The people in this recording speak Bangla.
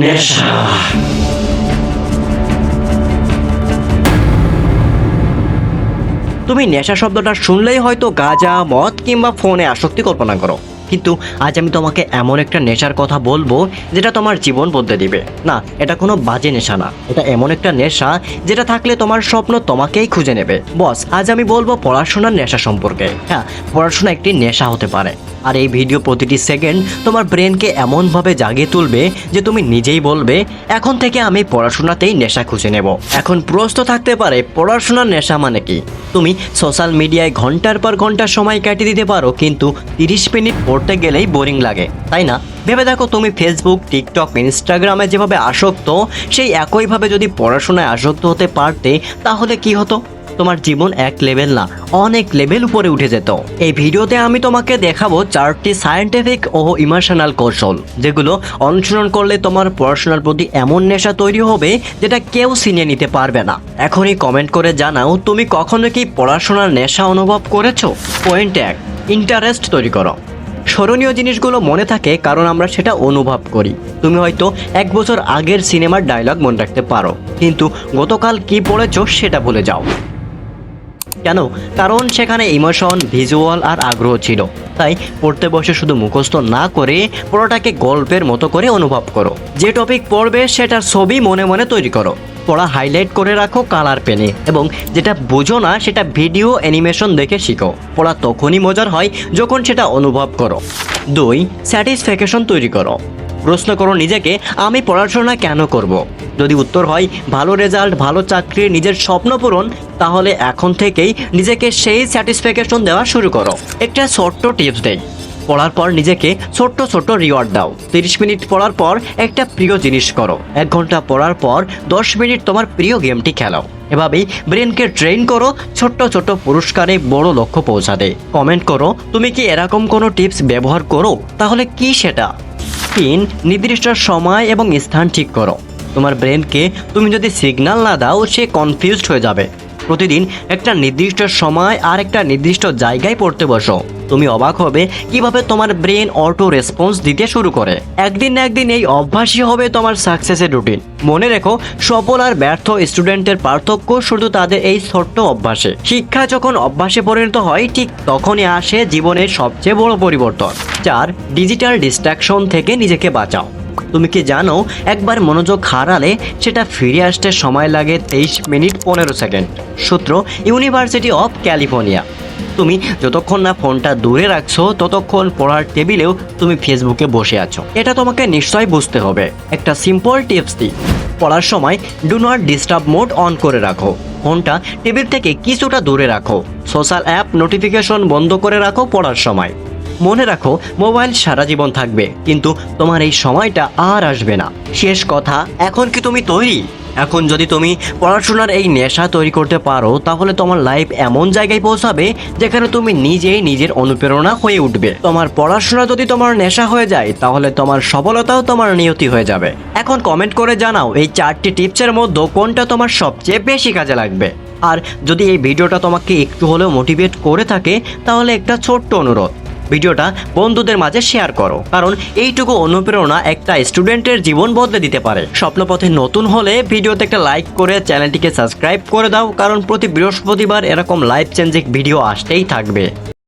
নেশা। তুমি নেশা শব্দটা শুনলেই হয়তো গাঁজা মদ কিংবা ফোনে আসক্তি কল্পনা করো। কিন্তু আজ আমি তোমাকে এমন একটা নেশার কথা বলব যেটা তোমার জীবন বদলে দিবে। না, এটা কোনো বাজে নেশা না। এটা এমন একটা নেশা যেটা থাকলে তোমার স্বপ্ন তোমাকেই খুঁজে নেবে। বস, আজ আমি বলব পড়াশোনার নেশা সম্পর্কে। হ্যাঁ পড়াশোনা একটি নেশা হতে পারে। আর এই ভিডিও প্রতিটি সেকেন্ড তোমার ব্রেনকে এমনভাবে জাগিয়ে তুলবে যে তুমি নিজেই বলবে, এখন থেকে আমি পড়াশোনাতেই নেশা খুঁজে নেব। এখন প্রশ্ন থাকতে পারে, পড়াশোনার নেশা মানে কি? তুমি সোশ্যাল মিডিয়ায় ঘণ্টার পর ঘণ্টা সময় কাটিয়ে দিতে পারো, কিন্তু তিরিশ মিনিট পড়তে গেলেই বোরিং লাগে, তাই না? ভেবে দেখো তুমি ফেসবুক টিকটক ইনস্টাগ্রামে যেভাবে আসক্ত, সেই একইভাবে যদি পড়াশোনায় আসক্ত হতে পারতে, তাহলে কি হতো? তোমার জীবন এক লেভেল না, অনেক লেভেল উপরে উঠে যেত। এই ভিডিওতে আমি তোমাকে দেখাবো চারটি সায়েন্টিফিক ও ইমোশনাল কৌশল, যেগুলো অনুসরণ করলে তোমার পড়াশোনার প্রতি এমন নেশা তৈরি হবে যেটা কেউ ছিনিয়ে নিতে পারবে না। এখনই কমেন্ট করে জানাও, তুমি কখনো কি পড়াশোনার নেশা অনুভব করেছ? পয়েন্ট এক ইন্টারেস্ট তৈরি করো। স্মরণীয় জিনিসগুলো মনে থাকে কারণ আমরা সেটা অনুভব করি। তুমি হয়তো এক বছর আগের সিনেমার ডায়লগ মনে রাখতে পারো। কিন্তু গতকাল কি পড়েছো সেটা ভুলে যাও। কেন? কারণ সেখানে ইমোশন ভিজুয়াল আর আগ্রহ ছিল। তাই পড়তে বসে শুধু মুখস্থ না করে পড়াটাকে গল্পের মতো করে অনুভব করো। যে টপিক পড়বে সেটার ছবি মনে মনে তৈরি করো। পড়া হাইলাইট করে রাখো কালার পেনে এবং যেটা বোঝো না সেটা ভিডিও অ্যানিমেশন দেখে শিখো। পড়া তখনই মজার হয় যখন সেটা অনুভব করো। দুই স্যাটিসফ্যাকশন তৈরি করো। প্রশ্ন করো নিজেকে, আমি পড়াশোনা কেন করব। যদি উত্তর হয়, ভালো রেজাল্ট ভালো চাকরি, নিজের স্বপ্ন পূরণ, তাহলে এখন থেকেই নিজেকে সেই স্যাটিসফ্যাকশন দেওয়া শুরু করো। একটা ছোট্ট টিপস দেই। পড়ার পর নিজেকে ছোট্ট ছোট্ট রিওয়ার্ড দাও। তিরিশ মিনিট পড়ার পর একটা প্রিয় জিনিস করো। এক ঘণ্টা পড়ার পর দশ মিনিট তোমার প্রিয় গেমটি খেলাও। এভাবেই ব্রেনকে ট্রেন করো, ছোট্ট ছোট্ট পুরস্কারে বড় লক্ষ্য পৌঁছাতে। কমেন্ট করো, তুমি কি এরকম কোনো টিপস ব্যবহার করো? তাহলে কি সেটা? তিন, নির্দিষ্ট সময় এবং স্থান ঠিক করো। তোমার ব্রেনকে তুমি যদি সিগন্যাল না দাও, সে কনফিউজড হয়ে যাবে। প্রতিদিন একটা নির্দিষ্ট সময় আর একটা নির্দিষ্ট জায়গায় পড়তে বসো। তুমি অবাক হবে কীভাবে তোমার ব্রেন অটো রেসপন্স দিতে শুরু করে। একদিন না একদিন এই অভ্যাসই হবে তোমার সাকসেসের রুটিন। মনে রেখো, সফল আর ব্যর্থ স্টুডেন্টের পার্থক্য শুধু তাদের এই ছোট্ট অভ্যাসে। শিক্ষা যখন অভ্যাসে পরিণত হয়, ঠিক তখনই আসে জীবনের সবচেয়ে বড় পরিবর্তন। চার, ডিজিটাল ডিস্ট্রাকশন থেকে নিজেকে বাঁচাও। তুমি কি জানো, একবার মনোযোগ হারালে সেটা ফিরে আসতে সময় লাগে তেইশ মিনিট পনেরো সেকেন্ড। সূত্র ইউনিভার্সিটি অফ ক্যালিফোর্নিয়া তুমি যতক্ষণ না ফোনটা দূরে রাখছো, ততক্ষণ পড়ার টেবিলেও তুমি ফেসবুকে বসে আছো। এটা তোমাকে নিশ্চয়ই বুঝতে হবে। একটা সিম্পল টিপস দিই। পড়ার সময় do not disturb mode on করে রাখো। ফোনটা টেবিল থেকে কিছুটা দূরে রাখো। সোশ্যাল অ্যাপ নোটিফিকেশন বন্ধ করে রাখো পড়ার সময়। মনে রাখো, মোবাইল সারা জীবন থাকবে, কিন্তু তোমার এই সময়টা আর আসবে না। শেষ কথা, এখন কি তুমি তৈরি? এখন যদি তুমি পড়াশোনার এই নেশা তৈরি করতে পারো, তাহলে তোমার লাইফ এমন জায়গায় পৌঁছাবে যেখানে তুমি নিজেই নিজের অনুপ্রেরণা হয়ে উঠবে। তোমার পড়াশোনা যদি তোমার নেশা হয়ে যায়, তাহলে তোমার সফলতাও তোমার নিয়তি হয়ে যাবে। এখন কমেন্ট করে জানাও, এই চারটি টিপসের মধ্যে কোনটা তোমার সবচেয়ে বেশি কাজে লাগবে? আর যদি এই ভিডিওটা তোমাকে একটু হলেও মোটিভেট করে থাকে, তাহলে একটা ছোট্ট অনুরোধ ভিডিওটা বন্ধুদের মাঝে শেয়ার করো। কারণ এইটুকু অনুপ্রেরণা একটা স্টুডেন্টের জীবন বদলে দিতে পারে। স্বপ্নপথে নতুন হলে ভিডিওতে একটা লাইক করে চ্যানেলটিকে সাবস্ক্রাইব করে দাও। কারণ প্রতি বৃহস্পতিবার এরকম লাইফ চেঞ্জিং ভিডিও আসতেই থাকবে।